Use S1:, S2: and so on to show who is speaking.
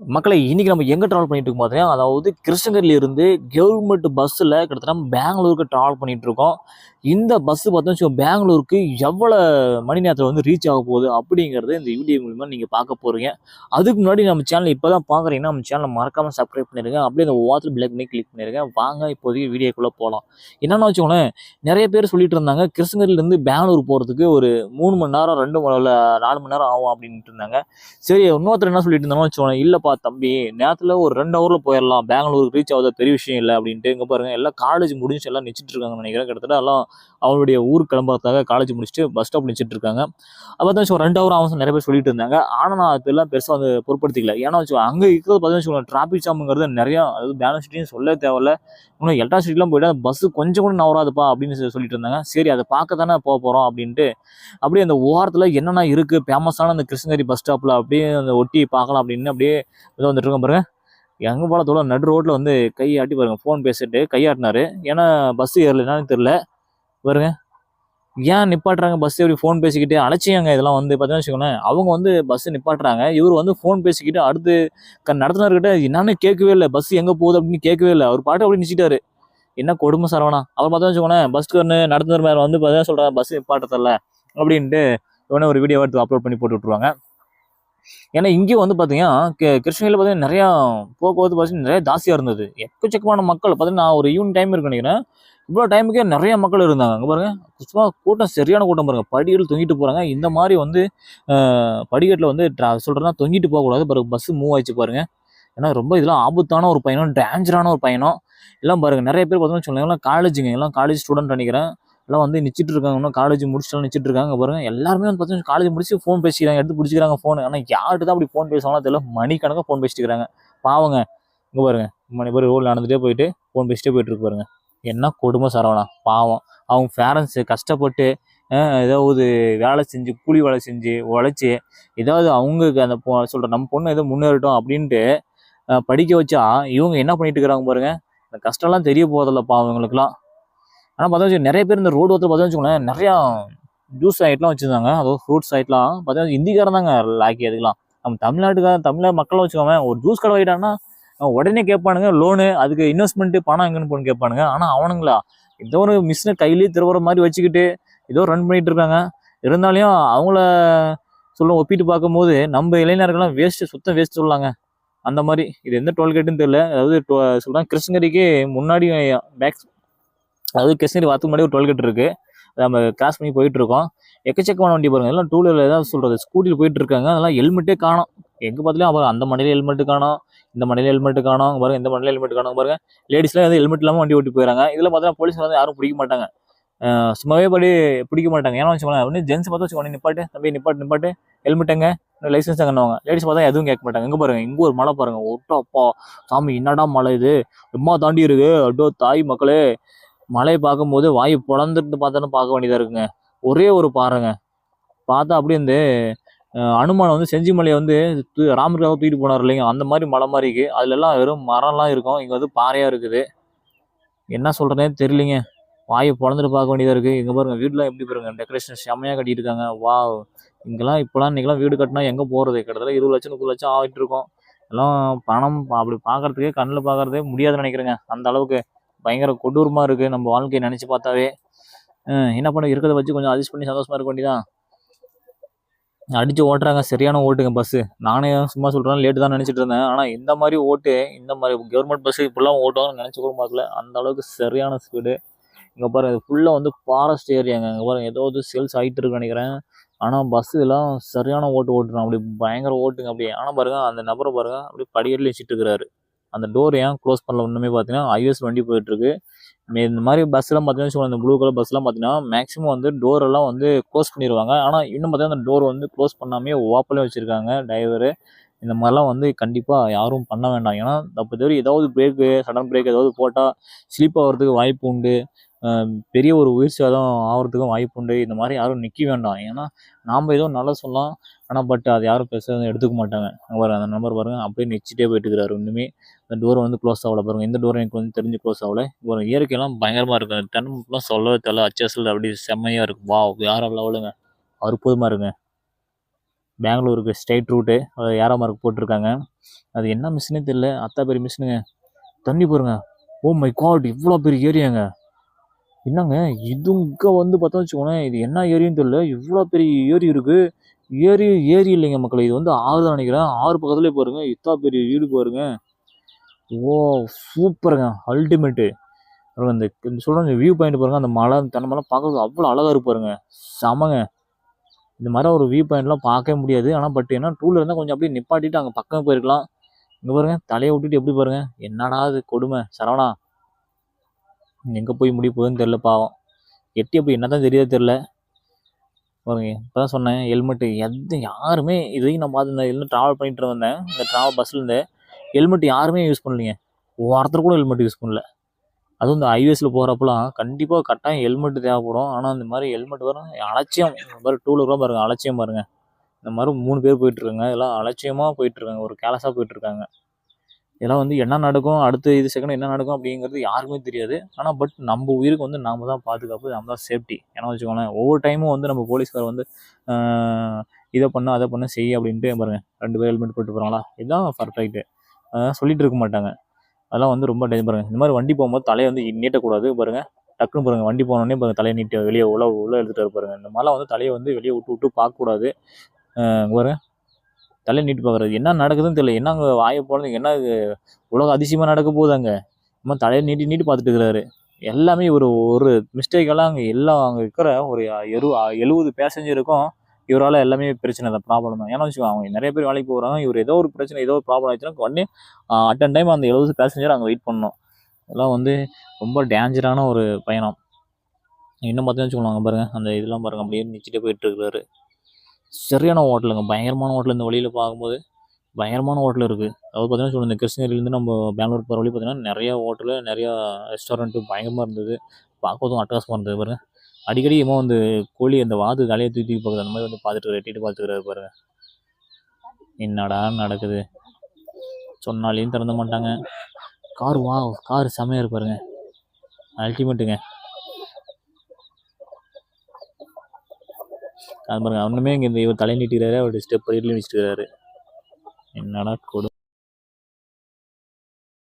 S1: மக்களை இன்றைக்கி நம்ம எங்கே ட்ராவல் பண்ணிட்டு இருக்கோம் பார்த்தீங்கன்னா அதாவது கிருஷ்ணகிரியிலிருந்து கவர்மெண்ட் பஸ்ஸில் கிட்டத்தட்ட நம்ம பெங்களூருக்கு ட்ராவல் பண்ணிகிட்டு இருக்கோம். இந்த பஸ் பார்த்தோம்னு வச்சுக்கோங்க பெங்களூருக்கு எவ்வளோ மணி நேரத்தில் வந்து ரீச் ஆக போகுது அப்படிங்கிறத இந்த வீடியோ மூலிமா நீங்கள் பார்க்க போகிறீங்க அதுக்கு முன்னாடி நம்ம சேனல் இப்போ தான் பார்க்குறீங்கன்னா நம்ம சேனலை மறக்காமல் சப்ஸ்கிரைப் பண்ணிருங்க. அப்படியே அந்த வாட்ஸ்அப் பிளாக் பண்ணி கிளிக் பண்ணிருங்க. வாங்க இப்போதைக்கு வீடியோக்குள்ளே போகலாம் என்னென்னு வச்சுக்கோங்களேன் நிறைய பேர் சொல்லிட்டு இருந்தாங்க கிருஷ்ணகிரியிலேருந்து பெங்களூர் போகிறதுக்கு ஒரு மூணு மணி நேரம் ரெண்டு மணி நாலு மணி நேரம் ஆகும் அப்படின்ட்டு இருந்தாங்க. சரி இன்னொருத்தர் என்ன சொல்லிட்டு இருந்தாலும் வச்சுக்கோங்களேன் இல்லைப்பா தம்பி? நேரத்தில் ஒரு ரெண்டு ஹவரில் போயிடலாம் பெங்களூருக்கு ரீச் ஆகுது பெரிய விஷயம் இல்லை அப்படின்ட்டு இங்கே பாருங்கள் எல்லாம் காலேஜ் முடிஞ்சு எல்லாம் நிச்சிட்டு இருக்காங்கன்னு நினைக்கிறேன். கிட்டத்தட்ட எல்லாம் அவங்களுடைய ஊர் கிளம்புறதுக்காக காலேஜ் முடிச்சுட்டு பஸ் ஸ்டாப் நிச்சிட்டு இருக்காங்க. அப்போ தான் ரெண்டு ஹவர் ஆகும் நிறைய பேர் சொல்லிட்டு இருந்தாங்க. ஆனால் நான் அதெல்லாம் பெருசாக வந்து பொருட்படுத்திக்கல. ஏன்னா வச்சு அங்கே இருக்கிறது பார்த்தீங்கன்னா டிராஃபிக் ஜாமுங்கிறது நிறையா அதாவது பேலன்ஸ் சிட்டின்னு சொல்ல தேவையில்ல. இன்னும் எல்டா ஸ்ட்ரீட்லாம் போயிட்டு அந்த பஸ்ஸு கொஞ்சம் கூட நவராதுப்பா அப்படின்னு சொல்லி சொல்லிட்டு இருந்தாங்க. சரி அதை பார்க்க தானே போக போகிறோம் அப்படின்ட்டு. அப்படியே அந்த ஓரத்தில் என்னென்ன இருக்குது ஃபேமஸான அந்த கிருஷ்ணகிரி பஸ் ஸ்டாப்பில் அப்படியே அந்த ஒட்டி பார்க்கலாம் அப்படின்னு அப்படியே ஏதோ வந்துட்டு இருக்கோம் பாருங்க. எங்கே போல நடு ரோட்டில் வந்து கை ஆட்டி பாருங்க. ஃபோன் பேசிட்டு கையாட்டினாரு. ஏன்னா பஸ் ஏறலைன்னு தெரில பாருங்க. ஏன் நிப்பாட்டுறாங்க பஸ் எப்படி ஃபோன் பேசிக்கிட்டு? அலட்சியங்க இதெல்லாம் வந்து பார்த்தீங்கன்னா வச்சுக்கோங்களேன். அவங்க வந்து பஸ் நிப்பாட்டுறாங்க. இவர் வந்து ஃபோன் பேசிக்கிட்டு அடுத்து க நடத்துனர்கிட்ட என்னன்னு கேட்கவே இல்லை. பஸ் எங்கே போகுது அப்படின்னு கேட்கவே இல்லை. அவர் பாட்டு அப்படி நிச்சிட்டாரு என்ன கொடுமை சரவணா? அவர் பார்த்தா வச்சுக்கோங்களேன் பஸ்க்கு நடத்துனர் மேலே வந்து பார்த்தீங்கன்னா சொல்கிறாங்க பஸ் நிப்பாட்டதில்ல அப்படின்ட்டு உடனே ஒரு வீடியோ எடுத்து அப்லோட் பண்ணி போட்டு விட்ருவாங்க ஏன்னா இங்கேயும் வந்து பார்த்தீங்கன்னா கிருஷ்ணகிரியில் பார்த்தீங்கன்னா நிறையா போக்குவரத்து பார்த்தீங்கன்னா நிறைய ஜாஸ்தியாக இருந்தது. எக்கச்சக்கமான மக்கள் பார்த்தீங்கன்னா ஒரு ஈவினிங் டைம் இருக்கு நினைக்கிறேன். இவ்வளோ டைமுக்கே நிறைய மக்கள் இருந்தாங்க. அங்கே பாருங்க சும்மா கூட்டம் சரியான கூட்டம் பாருங்க. படிகள் தொங்கிட்டு போகிறாங்க இந்த மாதிரி வந்து படிக்கட்டில் வந்து ட்ரா சொல்கிறேன்னா தொங்கிட்டு போகக்கூடாது. பாருங்க பஸ் மூவ் ஆயிடுச்சு பாருங்க. ஏன்னா ரொம்ப இதெல்லாம் ஆபத்தான ஒரு பயணம் டேஞ்சரான ஒரு பயணம். எல்லாம் பாருங்க நிறைய பேர் பார்த்தோம்னு சொன்னாங்க எல்லாம் காலேஜுங்க எல்லாம் காலேஜ் ஸ்டூடெண்ட் நினைக்கிறேன். எல்லாம் வந்து நிச்சிட்டு இருக்காங்க. இன்னும் காலேஜ் முடிச்சுட்டு நிச்சிட்டு இருக்காங்க. பாருங்க எல்லாருமே வந்து பார்த்தீங்கன்னா காலேஜ் முடிச்சு ஃபோன் பேசிக்கிறாங்க. எடுத்து பிடிச்சிக்கிறாங்க ஃபோன் ஆனால் யார்கிட்ட தான் அப்படி ஃபோன் பேசுவாங்களோ தெரியல. மணிக்கணக்காக ஃபோன் பேசிட்டு பாவங்க. இங்கே பாருங்க மணி பேர் ரோடில் நடந்துகிட்டே போயிட்டு ஃபோன் பேசிட்டே போயிட்டு இருக்கு பாருங்க. என்ன கொடுமை சரவணா பாவம். அவங்க பேரண்ட்ஸு கஷ்டப்பட்டு ஏதாவது வேலை செஞ்சு கூலி வேலை செஞ்சு உழைச்சி ஏதாவது அவங்களுக்கு அந்த பொ சொல்கிற நம்ம பொண்ணு ஏதோ முன்னேறட்டும் அப்படின்ட்டு படிக்க வச்சா இவங்க என்ன பண்ணிட்டு இருக்கிறாங்க பாருங்க. இந்த கஷ்டம்லாம் தெரிய போதில்லப்பா அவங்களுக்குலாம் ஆனால் பார்த்தா வச்சு நிறைய பேர் இந்த ரோடு ஒருத்தர் பார்த்தா வச்சுக்கோங்களேன் நிறையா ஜூஸ் ஐட்லாம் வச்சுருந்தாங்க. அதுவும் ஃப்ரூட்ஸ் ஐட்லாம் பார்த்தா இந்திக்காரன் தாங்க லாக்கி அதுக்கெலாம் நம்ம தமிழ்நாட்டுக்கார தமிழ் மக்களும் வச்சுக்கோங்க ஒரு ஜூஸ் கடை வைட்டாங்கன்னா உடனே கேட்பானுங்க லோனு அதுக்கு இன்வெஸ்ட்மெண்ட்டு பணம் எங்கன்னு போன்னு கேட்பானுங்க. ஆனால் அவனுங்களா? ஏதோ ஒரு மிஷினை கையிலேயே திருவுற மாதிரி வச்சுக்கிட்டு ஏதோ ரன் பண்ணிகிட்டு இருக்காங்க. இருந்தாலையும் அவங்கள சொல்ல ஒப்பிட்டு பார்க்கும்போது நம்ம இளைஞர்கள்லாம் வேஸ்ட்டு சுத்தம் வேஸ்ட் சொல்லாங்க. அந்த மாதிரி. இது எந்த டோல்கேட்டுன்னு தெரியல. அதாவது சொல்கிறாங்க கிருஷ்ணகிரிக்கு முன்னாடி பேக் அதாவது கிருஷ்ணகிரி வரதுக்கு முன்னாடி ஒரு டோல்கேட் இருக்கு. நம்ம கிராஸ் பண்ணி போயிட்டு இருக்கோம் எக்கச்சக்கமான வண்டி பாருங்க. எல்லாம் டூ வீலர் ஏதாவது சொல்றது. ஸ்கூட்டியில் போயிட்டு இருக்காங்க அதெல்லாம் ஹெல்மெட்டே காணும். எங்க பார்த்தாலும் அப்புறம் அந்த மண்டையில் ஹெல்மெட் காணும். இந்த மண்டையில் ஹெல்மெட் காணும். இங்க இந்த மண்டையில் ஹெல்மெட் காணும். பாருங்கள் லேடிஸ்லாம் எதுவும் ஹெல்மெட் இல்லாமல் வண்டி ஓட்டி போயிடறாங்க இதில் பார்த்தா போலீஸ் வந்து யாரும் பிடிக்க மாட்டாங்க. சும்மாவே படி பிடிக்க மாட்டாங்க. ஏன்னா வச்சுக்கோங்களேன் அப்படின்னு ஜென்ஸ் பார்த்தா வச்சுக்கோங்க நிப்பாட்டு தம்பி நிப்பாட்டு நிப்பாட்டு. ஹெல்மெட் எங்க? லைசன்ஸ் எங்கன்னுவாங்க லேடிஸ் பார்த்தா எதுவும் கேட்க மாட்டாங்க. எங்கே பாருங்க இங்கே ஒரு மலை பாருங்க. ஒட்டப்பா. சாமி என்னடா மலை இது? எம்மா தாண்டி இருக்கு. அட்டோ தாய் மக்களே. மலையை பார்க்கும்போது வாய் பொழந்துட்டு பார்த்தாலும் பார்க்க வேண்டியதாக இருக்குங்க. ஒரே ஒரு பாறைங்க. பார்த்தா அப்படியே இந்த அனுமானம் அனுமான் வந்து செஞ்சிமலையை வந்து ராமருக்காக தூக்கிட்டு போனார் இல்லைங்க. அந்த மாதிரி மலை மாதிரி இருக்குது அதுலெல்லாம் வெறும் மரம்லாம் இருக்கும். இங்கே வந்து பாறையாக இருக்குது. என்ன சொல்கிறதே தெரியலிங்க. வாயை பிறந்துட்டு பார்க்க வேண்டியதாக இருக்குது இங்கே பாருங்கள் வீடெலாம் எப்படி பாருங்க. டெக்கரேஷன் செம்மையாக கட்டியிருக்காங்க. வா இங்கெல்லாம் இப்போலாம் இன்றைக்கெல்லாம் வீடு கட்டினா எங்கே போகிறது கிட்டத்தட்ட இருபது லட்சம் முப்பது லட்சம் ஆகிட்டு இருக்கும். எல்லாம் பணம் அப்படி பார்க்கறதுக்கே கண்ணில் பார்க்கறதே முடியாதுன்னு நினைக்கிறேங்க. அந்த அளவுக்கு. பயங்கர கொடூரமாக இருக்குது நம்ம வாழ்க்கையை நினச்சி பார்த்தாவே. என்ன பண்ண இருக்கிறத வச்சு கொஞ்சம் அட்ஜஸ்ட் பண்ணி சந்தோஷமா இருக்க வேண்டியதான் அடிச்சு ஓட்டுறாங்க. சரியான ஓட்டுங்க பஸ்ஸு நானே சும்மா சொல்கிறேன் லேட்டு தான் நினச்சிட்டு இருந்தேன். ஆனால் இந்த மாதிரி ஓட்டு இந்த மாதிரி கவர்மெண்ட் பஸ்ஸு இப்படிலாம் ஓட்டுவாங்கன்னு நினச்சி கூட பார்க்கல. அந்த அளவுக்கு சரியான ஸ்பீடு இங்கே பாருங்க ஃபுல்லாக வந்து ஃபாரஸ்ட் ஏரியாங்க இங்கே பாருங்க ஏதோ வந்து சேல்ஸ் ஆகிட்டு இருக்குன்னு நினைக்கிறேன். ஆனால் பஸ்ஸு எல்லாம் சரியான ஓட்டு ஓட்டுறான். அப்படி பயங்கர ஓட்டுங்க. அப்படியே ஆனால் பாருங்க அந்த நபரை பாருங்க அப்படியே படிக்கட்டில் வச்சுட்டு இருக்கிறாரு. அந்த டோர் ஏன் க்ளோஸ் பண்ணல? ஒன்றுமே பார்த்தீங்கன்னா ஐஎஸ் வண்டி போயிட்டுருக்கு. மே- இந்த மாதிரி பஸ்லாம் பார்த்தீங்கன்னா இந்த ப்ளூ கலர் பஸ்லாம் பார்த்தீங்கன்னா மேக்ஸிமம் வந்து டோர் எல்லாம் வந்து க்ளோஸ் பண்ணிடுவாங்க ஆனால் இன்னும் பார்த்தீங்கன்னா அந்த டோர் வந்து க்ளோஸ் பண்ணாமே ஓப்பலே வச்சுருக்காங்க டிரைவரு இந்த மாதிரிலாம் வந்து கண்டிப்பாக யாரும் பண்ண வேண்டாம். ஏன்னா தப்பு தவிர ஏதாவது பிரேக்கு சடன் பிரேக் ஏதாவது போட்டால் ஸ்லிப் ஆகிறதுக்கு வாய்ப்பு உண்டு. பெரிய ஒரு உயிர் சேதம் ஆகிறதுக்கும் வாய்ப்பு உண்டு. இந்த மாதிரி யாரும் நிற்க வேண்டாம். ஏன்னா நாம் ஏதோ நல்லா சொல்லலாம். ஆனால் பட் அது யாரும் பெருசாக எடுத்துக்க மாட்டாங்க. அவர் அந்த நம்பர் பாருங்க. அப்படியே நிச்சிட்டே போயிட்டு இருக்கிறாரு. இன்னுமே அந்த டோர் வந்து க்ளோஸ் ஆகல பாருங்கள் இந்த டோர் எனக்கு வந்து தெரிஞ்சு க்ளோஸ் ஆகலை. ஒரு இயற்கையெல்லாம் பயங்கரமாக இருக்கும் அந்த தென்னம்லாம் சொல்லவே தெரியல. அச்சஸில் அப்படி செம்மையாக இருக்கும் வா வேற லெவலுங்க அற்புதமாக இருக்குங்க. பெங்களூருக்கு ஸ்ட்ரைட் ரூட்டு ஏரோ மார்க் போட்டிருக்காங்க. அது என்ன மிஷினே தெரியல. அத்தா பெரிய மிஷினுங்க தண்ணி பாருங்க. ஓ மை காட் இவ்வளோ பெரிய ஏரியாங்க என்னங்க இது இங்கே வந்து பார்த்தா வச்சுக்கோங்களேன் இது என்ன ஏரின்னு தெரியல. இவ்வளோ பெரிய ஏரி இருக்குது ஏரி ஏரி இல்லைங்க மக்களை. இது வந்து ஆறு தான் நினைக்கிறேன். ஆறு பக்கத்துலேயே பாருங்க. இத்தா பெரிய வீடு பாருங்க. ஓ சூப்பருங்க. அல்டிமேட்டு. அந்த இந்த வியூ பாயிண்ட் பாருங்க. அந்த மலை தென்னை மலை பார்க்கறது அவ்வளோ அழகாக இருப்பாருங்க பாருங்க. செமங்க. இந்த மாதிரி ஒரு வியூ பாயிண்ட்லாம் பார்க்கவே முடியாது. ஆனால் பட் என்ன டூல இருந்தால் கொஞ்சம் அப்படியே நிப்பாட்டிட்டு அங்கே பக்கம் போயிருக்கலாம். இங்கே பாருங்க தலையை விட்டுட்டு எப்படி பாருங்க? என்னடா இது கொடுமை. சரவணா எங்கே போய் முடிய போகுதுன்னு தெரில பாவம். எட்டி அப்படி என்ன தான் தெரியாது தெரில பாருங்க இப்போ தான் சொன்னேன் ஹெல்மெட்டு எது யாருமே இதையும் நான் பார்த்துருந்தேன் இந்த ட்ராவல் பண்ணிட்டு வந்தேன் இந்த ட்ராவல் பஸ்ஸில் இருந்து ஹெல்மெட் யாருமே யூஸ் பண்ணலைங்க. ஒருத்தர் கூட ஹெல்மெட் யூஸ் பண்ணல. அதுவும் இந்த ஹைவேஸில் போகிறப்பலாம் கண்டிப்பாக கட்டாயம் ஹெல்மெட் தேவைப்படும். ஆனால் இந்த மாதிரி ஹெல்மெட் வரும் அலட்சியம். இந்த மாதிரி டூ கூட பாருங்கள் அலட்சியம் பாருங்கள் இந்த மாதிரி மூணு பேர் போயிட்டுருக்காங்க இதெல்லாம் அலட்சியமாக போயிட்டுருக்காங்க ஒரு கேலஸாக போயிட்டுருக்காங்க இதெல்லாம் வந்து என்ன நடக்கும் அடுத்து இது செகண்ட் என்ன நடக்கும் அப்படிங்கிறது யாருக்குமே தெரியாது. ஆனால் பட் நம்ம உயிருக்கு வந்து நாம தான் பாதுகாப்பு நம்ம தான் சேஃப்டி ஏன்னா வச்சுக்கோங்களேன் ஒவ்வொரு டைமும் வந்து நம்ம போலீஸ்கார் வந்து இதை பண்ண அதை பண்ண செய்ய அப்படின்ட்டு பாருங்க. ரெண்டு பேர் ஹெல்மெட் போட்டு போகிறாங்களா இதுதான் பர்ஃபெக்ட்டு சொல்லிட்டு இருக்க மாட்டாங்க. அதெல்லாம் வந்து ரொம்ப டேஞ்சர் பாருங்கள் இந்த மாதிரி வண்டி போகும்போது தலையை வந்து நீட்டக்கூடாது பாருங்க. டக்குன்னு பாருங்க வண்டி போனோடனே பாருங்க தலையை நீட்டி வெளியே உள்ள உள்ள எடுத்துகிட்டு பாருங்க. இந்த மாதிரிலாம் வந்து தலையை வந்து வெளியே விட்டு விட்டு பார்க்கக்கூடாது. பாருங்கள் தலை நீட்டு தலையை நீட்டி பார்க்குறது. என்ன நடக்குதுன்னு தெரியல. என்ன அங்கே வாயை போனது என்ன இது? உலக அதிசயமாக நடக்க போகுது அங்கே. நம்ம தலையை நீட்டி நீட்டி பார்த்துட்டு இருக்கிறாரு. எல்லாமே ஒரு ஒரு மிஸ்டேக்கெல்லாம் அங்கே எல்லாம் அங்கே இருக்கிற ஒரு எரு எழுபது பேசஞ்சருக்கும் இவரால் எல்லாமே பிரச்சனை. தான் ப்ராப்ளம் தான். ஏன்னா வச்சுக்கோ அவங்க நிறைய பேர் வேலைக்கு போகிறாங்க இவர் ஏதோ ஒரு பிரச்சனை ஏதோ ஒரு ப்ராப்ளம் ஆச்சுன்னா உடனே அட் அண்ட் டைம் அந்த எழுபது பேசஞ்சர் அங்கே வெயிட் பண்ணணும். இதெல்லாம் வந்து ரொம்ப டேஞ்சரான ஒரு பயணம். இன்னும் பார்த்தீங்கன்னு வச்சுக்கோங்க பாருங்கள் அந்த இதெல்லாம் பாருங்க. அப்படியே நிச்சிட்டே போயிட்டு இருக்கிறாரு. சரியான ஹோட்டலுங்க. பயங்கரமான ஹோட்டல் இந்த வழியில் பார்க்கும்போது. பயங்கரமான ஹோட்டல் இருக்குது அதாவது பார்த்தீங்கன்னா சொல்லணும் இந்த கிருஷ்ணகிரிலேருந்து நம்ம பெங்களூர் போகிற வழி பார்த்தீங்கன்னா நிறையா ஹோட்டலு நிறையா ரெஸ்டாரண்ட்டு பயங்கரமாக இருந்தது. பார்க்கறதும் அட்டகாசமாக இருந்தது பாருங்க. அடிக்கடி இவன் வந்து கோழி அந்த வாது தலையை தூக்கி தூக்கி பார்க்குது. அந்த மாதிரி வந்து பார்த்துட்டு எட்டிட்டு பார்த்துக்கிறாரு பாருங்க. என்னடா நடக்குது? சொன்னாலையும் திறந்த மாட்டாங்க. கார் வா கார் செமையாக இருப்பாருங்க அல்டிமேட்டுங்க அது பாருங்க அவனுமே இங்கே இந்த இவர் தலை நீட்டிக்கிறாரு அவர் ஸ்டெப் பயிர்லையும் வச்சுருக்காரு என்னடா கொடு